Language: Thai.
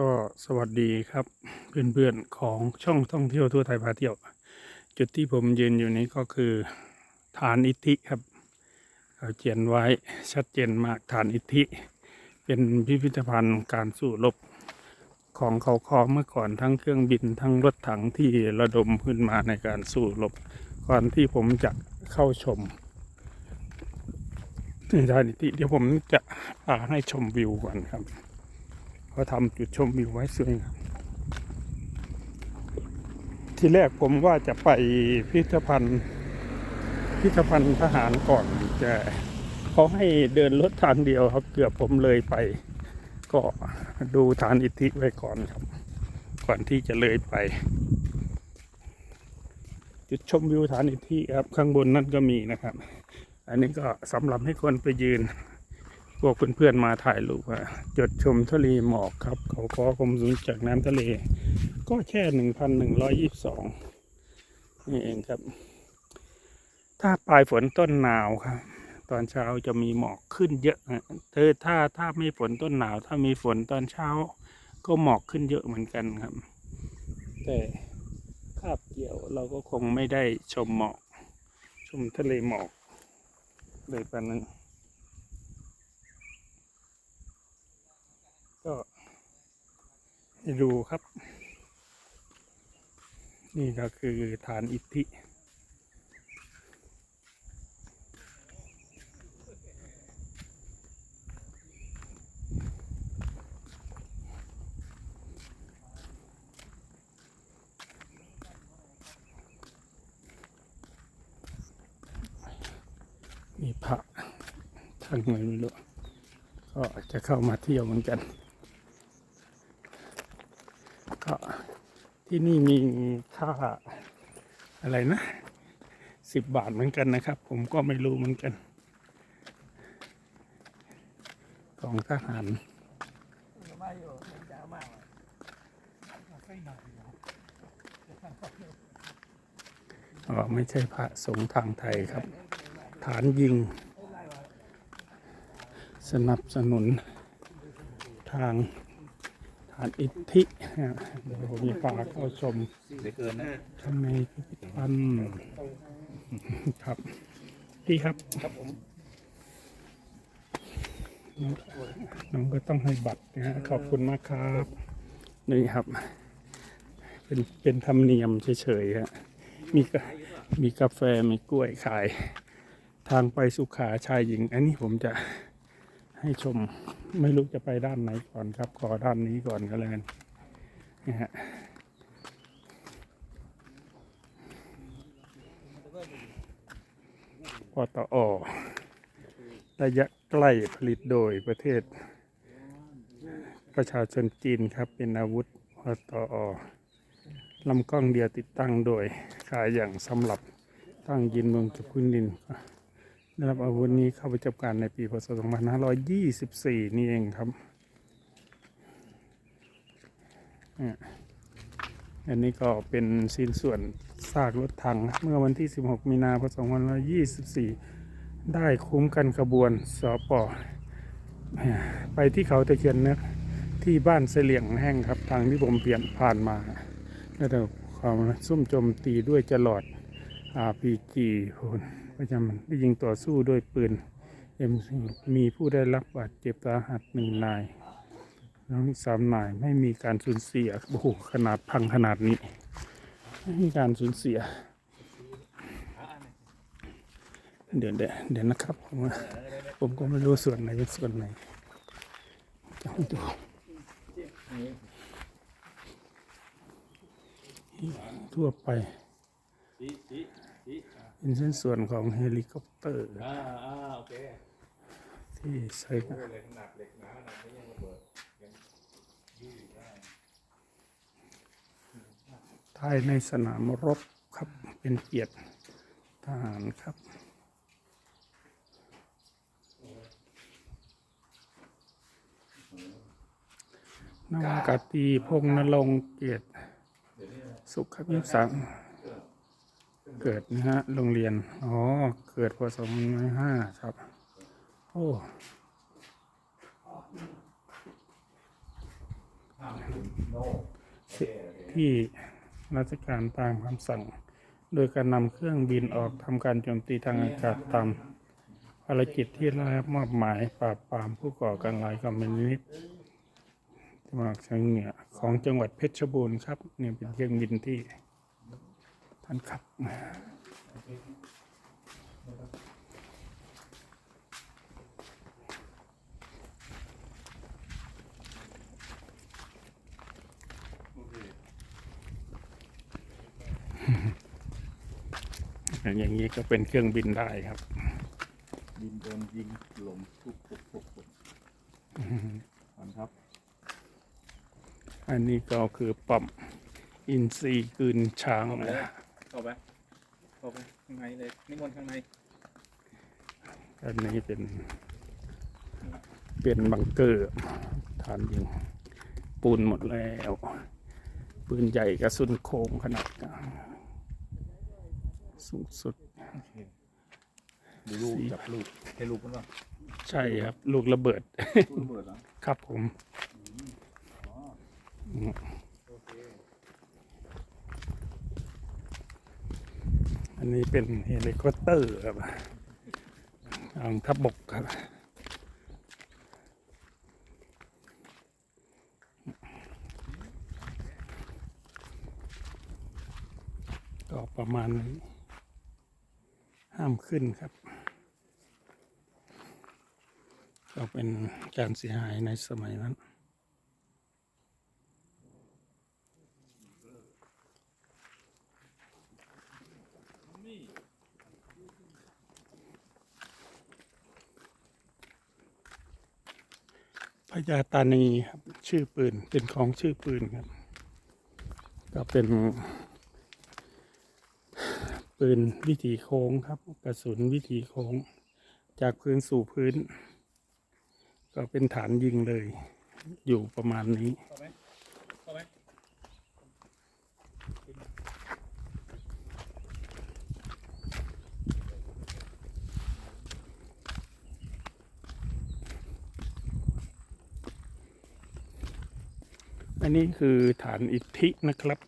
ก็สวัสดีครับเพื่อนๆของช่องท่องเที่ยวทั่วไทยพาเที่ยว จุดที่ผมยืนอยู่นี้ก็คือฐานอิทธิครับเขาเขียนไว้ชัดเจนมากฐานอิทธิ เป็นพิพิธภัณฑ์การสู้รบของเขาคอเมื่อก่อนทั้งเครื่องบินทั้งรถถังที่ระดมขึ้นมาในการสู้รบก่อนที่ผมจะเข้าชมฐานอิทธิเดี๋ยวผมจะพาให้ชมวิวก่อนครับ เขาทำจุดชมวิวไว้สวยงามที่แรกผมว่าจะไปพิพิธภัณฑ์ พิพิธภัณฑ์ทหารก่อนแต่เขาให้เดินรถทางเดียวครับ เกือบผมเลยไป ก็ดูฐานอิทธิไว้ก่อนครับ ก่อนที่จะเลยไป จุดชมวิวฐานอิทธิครับ ข้างบนนั่นก็มีนะครับ อันนี้ก็สำหรับให้คนไปยืน วกเพื่อนๆมาถ่ายรูปอะจุดชมทะเลหมอกครับ เขาขอคมสูงจากน้ำทะเล ก็แค่หนึ่งพันหนึ่งร้อยยี่สิบสองนี่เองครับ ถ้าปลายฝนต้นหนาวครับ ตอนเช้าจะมีหมอกขึ้นเยอะนะเธอถ้าถ้าไม่ฝนต้นหนาว ถ้ามีฝนตอนเช้า ก็หมอกขึ้นเยอะเหมือนกันครับ แต่คาบเกี่ยวเราก็คงไม่ได้ชมหมอก ชมทะเลหมอกเลยปานนั้น ก็ให้ ดูครับ นี่ก็คือฐานอิทธิ มีพระทางไหนไม่รู้ก็จะเข้ามาเที่ยวเหมือนกัน ก็ที่นี่มีค่าอะไรนะสิบบาทเหมือนกันนะครับ ผมก็ไม่รู้เหมือนกัน ของทหารอ๋อไม่ใช่พระสงฆ์ทางไทยครับ ฐานยิง สนับสนุนทาง ฐานอิทธิเดี๋ยวผมจะพาเข้าชมเหลือเกินนะข้างในพิพิธภัณฑ์ครับพี่ครับครับผมน้องก็ต้องให้บัตรนะฮะขอบคุณมากครับนี่ครับ เป็นเป็นธรรมเนียมเฉยๆฮะมีมีกาแฟมีกล้วยขาย ทางไปสุขาชายหญิง อันนี้ผมจะ ให้ชมไม่รู้จะไปด้านไหนก่อนครับ ขอด้านนี้ก่อนก็แล้วกันนะฮะปตอระยะใกล้ผลิตโดยประเทศ ประชาชนจีนครับ เป็นอาวุธปตอลำกล้องเดียวติดตั้งโดยขายอย่างสำหรับตั้งยินเมืองกับพื้นดิน ได้รับอาวุธนี้เข้าประจำการในปีพศ 2524 นี่เองครับ อันนี้ก็เป็นสิ้นส่วนซากรถถัง เมื่อวันที่ 16 มีนาคม2524 ได้คุ้มกันขบวนสอปอไปที่เขาตะเคียนนะที่บ้านเสลี่ยงแห้งครับ ทางที่ผมเปลี่ยนผ่านมาแล้วแต่ความซุ่มโจมตีด้วยจรอด RPG พล ประจำได้ยิงต่อสู้ด้วยปืน M มีผู้ได้รับบาดเจ็บสาหัสหนึ่งนายแล้วอีกสามนายไม่มีการสูญเสียโอ้โหขนาดพังขนาดนี้ ไม่มีการสูญเสีย เดี๋ยวเดี๋ยวนะครับผมผมก็ไม่รู้ส่วนไหนเป็นส่วนไหนจะให้ดูทั่วไป เป็นเส้นส่วนของเฮลิคอปเตอร์อ่าอ่าโอเคที่ใช้โอ้เล็กหนักเหล็กหนาขนาดนี้ยังระเบิดยังยืดได้ภายในสนามรบครับเป็นเกียรติทหารครับนวากาตีพงนรงเกียรติสุขครับยี่สัง เกิดนะฮะโรงเรียน อ๋อ เกิดพศ2505ครับ โอ้ที่ราชการตามคำสั่ง โดยการนำเครื่องบินออกทำการโจมตีทางอากาศตามภารกิจที่ได้รับมอบหมายปราบปรามผู้ก่อการร้ายคอมมิวนิสต์จังหวัดเชียงเหนือของจังหวัดเพชรบูรณ์ครับ เนี่ยเป็นเครื่องบินที่ ท่านขับมาโอเคอย่างนี้ก็เป็นเครื่องบินได้ครับ บินโดนยิงหลมทุกทุกทุกทุกก่อนครับ อันนี้ก็คือป่อมอินทรีย์กลืนช้างเข้าไปเลยนะ เข้าไปเข้าไปข้างในเลยนิมนต์ข้างในอันนี้เป็น เป็นบังเกอร์ฐานยิง ปูนหมดแล้ว ปืนใหญ่กระสุนโค้งขนาดกลางสูงสุดโอเคดูลูกจับลูกให้ลูกมันว่าใช่ครับ ลูกระเบิด ลูกระเบิดเหรอครับผม อันนี้เป็นเฮลิคอปเตอร์ครับทางทัพบกครับก็ประมาณนี้ห้ามขึ้นครับ ก็เป็นการเสียหายในสมัยนั้น พญาตานีครับ ชื่อปืนเป็นของชื่อปืนครับ ก็เป็น ปืนวิถีโค้งครับ กระสุนวิถีโค้ง จากพื้นสู่พื้น ก็เป็นฐานยิงเลย อยู่ประมาณนี้ เข้าไหมเข้าไหม อันนี้คือฐานอิทธินะครับ